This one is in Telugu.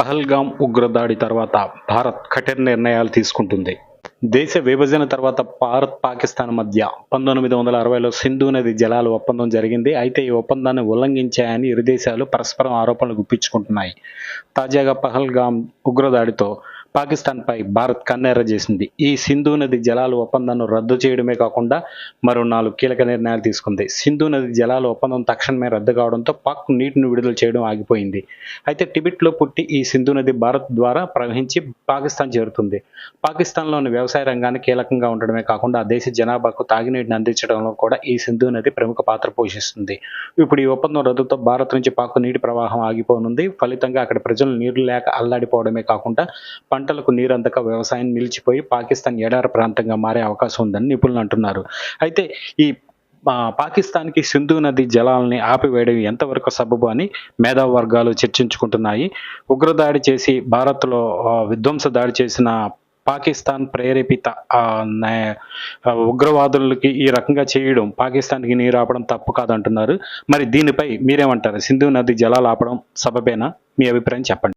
పహల్గాం ఉగ్రదాడి తర్వాత భారత్ కఠిన నిర్ణయాలు తీసుకుంటుంది. దేశ విభజన తర్వాత భారత్ పాకిస్తాన్ మధ్య పంతొమ్మిది వందల అరవైలో సింధు నది జలాల ఒప్పందం జరిగింది. అయితే ఈ ఒప్పందాన్ని ఉల్లంఘించాయని ఇరు దేశాలు పరస్పరం ఆరోపణలు గుప్పించుకుంటున్నాయి. తాజాగా పహల్గాం ఉగ్రదాడితో పాకిస్తాన్పై భారత్ కన్నెర్ర చేసింది. ఈ సింధు నది జలాల ఒప్పందాన్ని రద్దు చేయడమే కాకుండా మరో నాలుగు కీలక నిర్ణయాలు తీసుకుంది. సింధు నది జలాల ఒప్పందం తక్షణమే రద్దు కావడంతో పాక్ నీటిని విడుదల చేయడం ఆగిపోయింది. అయితే టిబెట్లో పుట్టి ఈ సింధు నది భారత్ ద్వారా ప్రవహించి పాకిస్తాన్ చేరుతుంది. పాకిస్తాన్లోని వ్యవసాయ రంగాన్ని కీలకంగా ఉండడమే కాకుండా ఆ దేశ జనాభాకు తాగునీటిని అందించడంలో కూడా ఈ సింధు నది ప్రముఖ పాత్ర పోషిస్తుంది. ఇప్పుడు ఈ ఒప్పందం రద్దుతో భారత్ నుంచి పాక్ నీటి ప్రవాహం ఆగిపోనుంది. ఫలితంగా అక్కడ ప్రజలు నీరు లేక అల్లాడిపోవడమే కాకుండా పంటలకు నీరందక వ్యవసాయం నిలిచిపోయి పాకిస్తాన్ ఎడారి ప్రాంతంగా మారే అవకాశం ఉందని నిపుణులు అంటున్నారు. అయితే ఈ పాకిస్తాన్కి సింధు నది జలాలని ఆపివేయడం ఎంతవరకు సబబు అని మేధావ వర్గాలు చర్చించుకుంటున్నాయి. ఉగ్రదాడి చేసి భారత్లో విధ్వంస దాడి చేసిన పాకిస్తాన్ ప్రేరేపిత ఉగ్రవాదులకి ఈ రకంగా చేయడం పాకిస్తాన్కి నీరు ఆపడం తప్పు కాదంటున్నారు. మరి దీనిపై మీరేమంటారు? సింధు నది జలాలు ఆపడం సబబేనా? మీ అభిప్రాయం చెప్పండి.